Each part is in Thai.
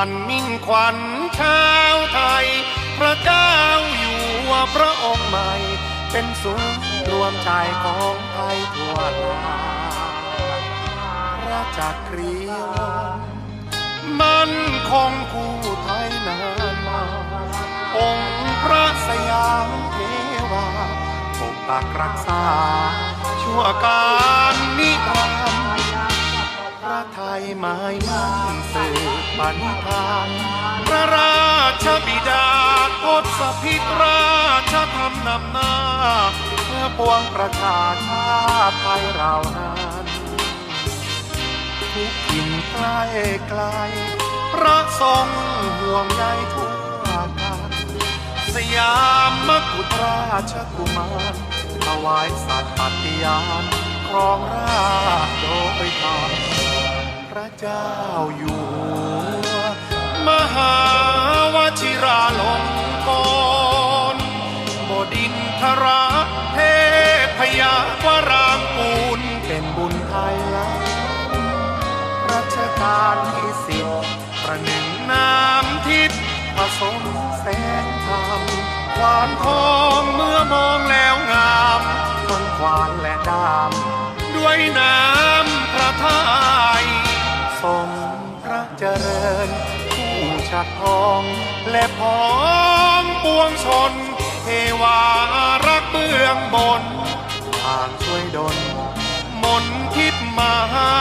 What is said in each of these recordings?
านมิ่งขวัญชาวไทย พระเจ้าอยู่หัวพระองค์ใหม่ เป็นศูนย์รวมใจของไทยทั่วลาพระจักรีวงศ์มันคงคู่ไทยนานมาองค์พระสยามเทวาปกปักรักษาชั่วการ หมายมั่นสืบปณิธานพระราชบิดาทศพิตราชธรรมนำหน้าเพื่อปวงประชาชาติไทยเรานั้นทุกถิ่นใกล้ไกลพระทรงห่วงใยทั่วกันสยามมกุฎราชกุมารถวายสัตย์ปฏิญาณครองราชโดยธรรม พระเจ้าอยู่หัวมหาวชิราลงกรณบดินทรเทพยาวรางกูลเป็นบุญไทยแล้วรัชกาลที่สิบประหนึ่งน้ำทิพย์ผสมแสงธรรมหวานทองเมื่อมองแล้วงามทนควานและดามด้วยน้ำ องและพ้อมปวงชนเทวารักเบื้องบนทางช่วยดลมนทิพย์มาให้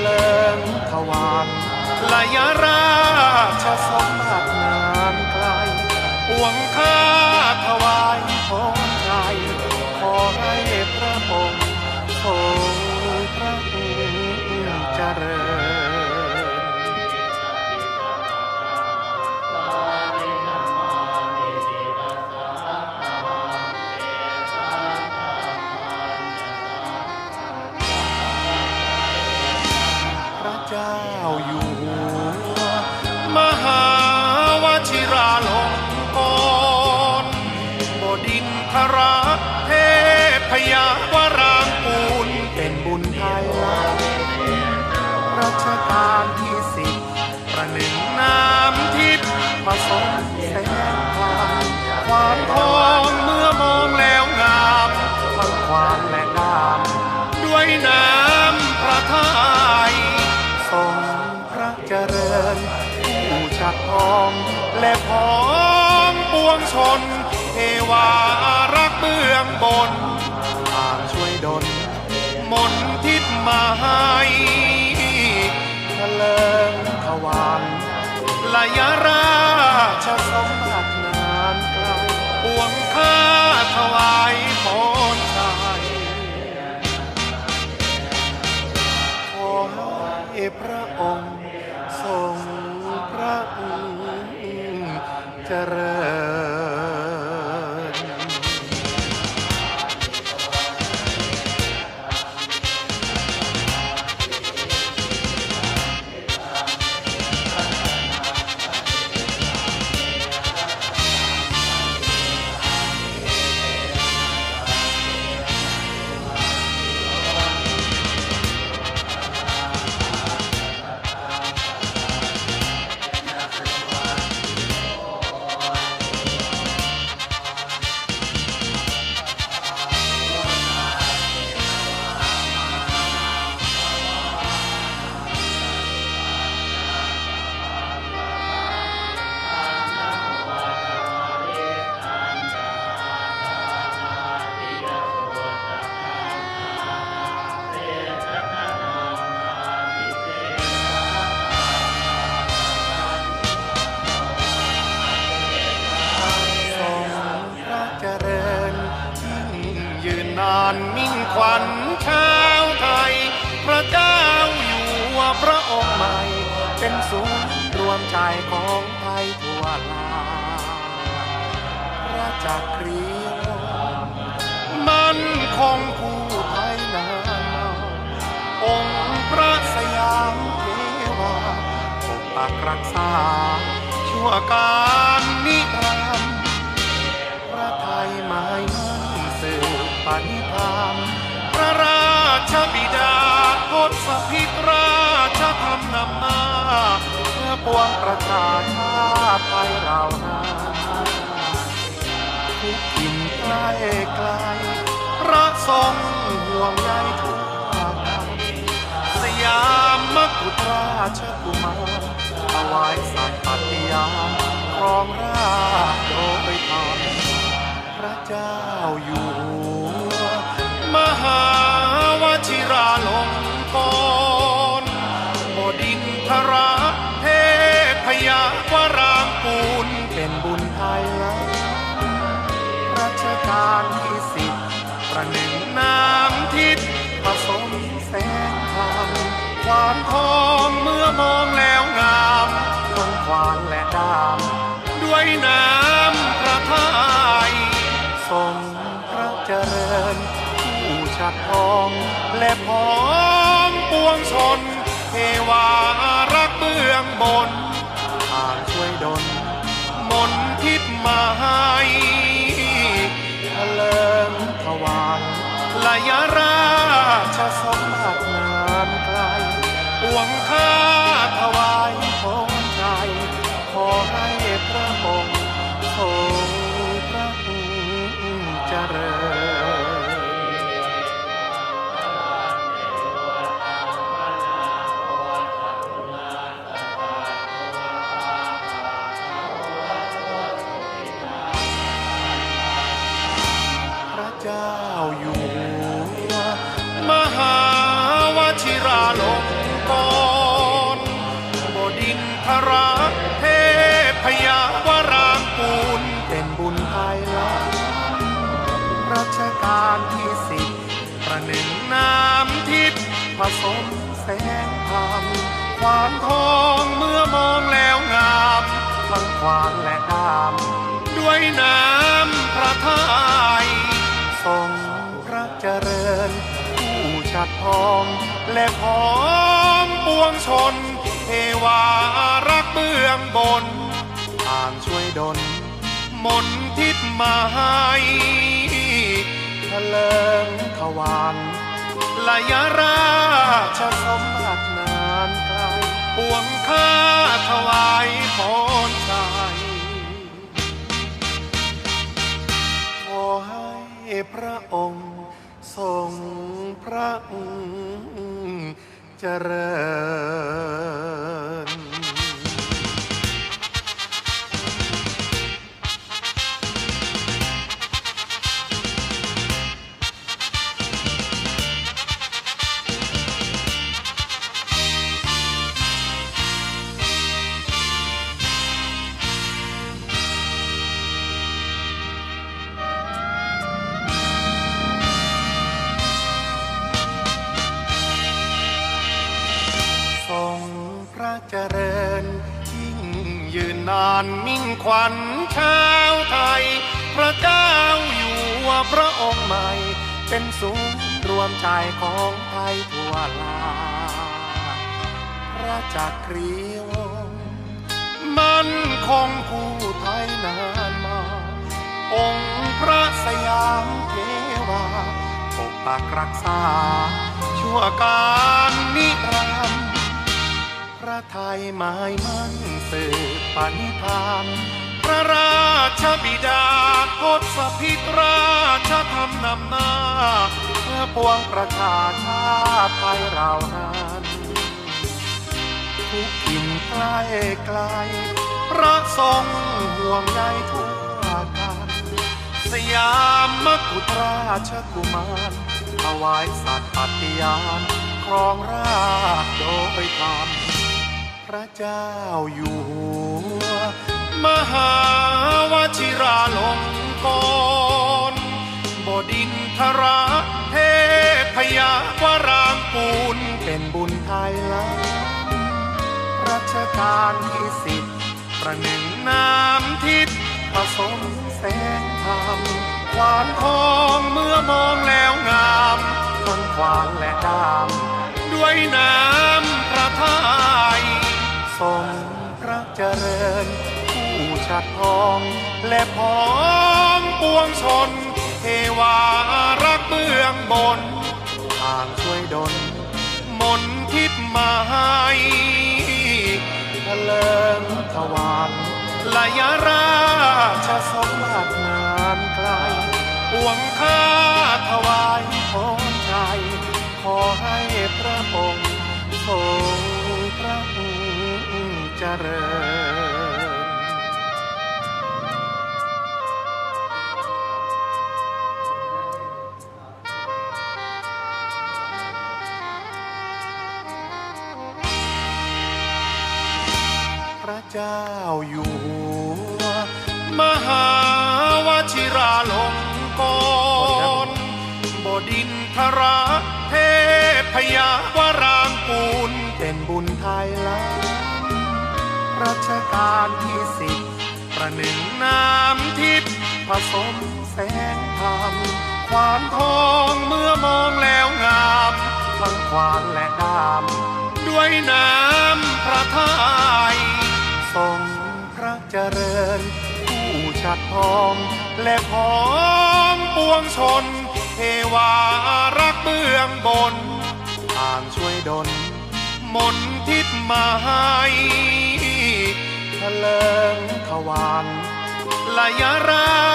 เลิงทวารลายราชสมบัตินานไกลปวงข้าถวาย ผู้ชัดทอง และพ้องปวงชน เทวารักเบื้องบนทางช่วยดลมนทิพมาให้เลิงทวารลายราชสม ลาพระจักรีวงศ์มันคงคู่ไทยนามองค์พระสยามเทวาปกปักรักษา ชั่วการนิรันดร์พระไทยหมายมั่นสืบปณิธานพระราชบิดาทศพิตราชธรรมนำหน้า ปวงประชาชาติไทยเรานั้นทุกถิ่นใกล้ไกลพระทรงห่วงใยทุกกันสยามมกุฎราชกุมารถวายสัตย์ปฏิญาณางและดามาลที่สิบประหนึ่งน้ำทิพย์ผสมแสงธรรมควานทองเมื่อมองแล้วงามทั้งควานและดามด้วยน้ำพระทัยทรงพระเจริญ ผู้ชัดทองและพร้อมปวงชนเทวารักเบื้องบน ทางช่วยดลมนทิพย์มาให้ ลิงถวานลายราชสมบัตินานไกลปวงข้าถวายพรชัยขอให้พระองค์ทรงพระเจริญานมิ่งขวัญชาวไทย พระเจ้าอยู่หัวพระองค์ใหม่ เป็นศูนย์รวมใจของไทยทั่วลาพระจักรีวงมันคงคู่ไทยนานมา องค์พระสยามเทวาปกปักรักษาชั่วการ ไทยหมายมั่นสืบปณิธาน พระราชบิดาทศพิตราชธรรมนำหน้า เพื่อปวงประชาชาติไทยเรานั้นทุกถิ่นใกล้ไกล พระทรงห่วงใยทุกกันสยามมกุฎราชกุมารถวายสัตย์ปฏิญาณครองราชย์โดยธรรม ระเจ้าอยู่หัว มหาวชิราลงกรณ์บดินทรเทพยาวรางกูลเป็นบุญไทยล้ำรัชกาลที่สิบประหนึ่งน้ำทิพย์ผสมแสงธรรมควานทองเมื่อมองแล้วงามทั้งควานและดาม ด้วยน้ำพระทัย ทรงพระเจริญ ผู้ชัดทองและพร้อมปวงชน เทวารักเบื้องบนทางช่วยดลมนทิพย์มาให้เลิงถวานละยราชสมบัตินานไกลปวงข้าถวายพรใจ ขอให้พระองค์ ริญ พระเจ้าอยู่หัว มหาวชิราลงกรณ์บดินทราลที่สิบประหนึ่งน้ำทิพย์ผสมแสงธรรมควานทองเมื่อมองแล้วงามทั้งควานและดามด้วยน้ำพระทัยทรงพระเจริญ ผู้ชัดทองและของปวงชนเทวารักเบื้องบนทางช่วยดลมนทิพย์มาให้ ลิงขวารละยรา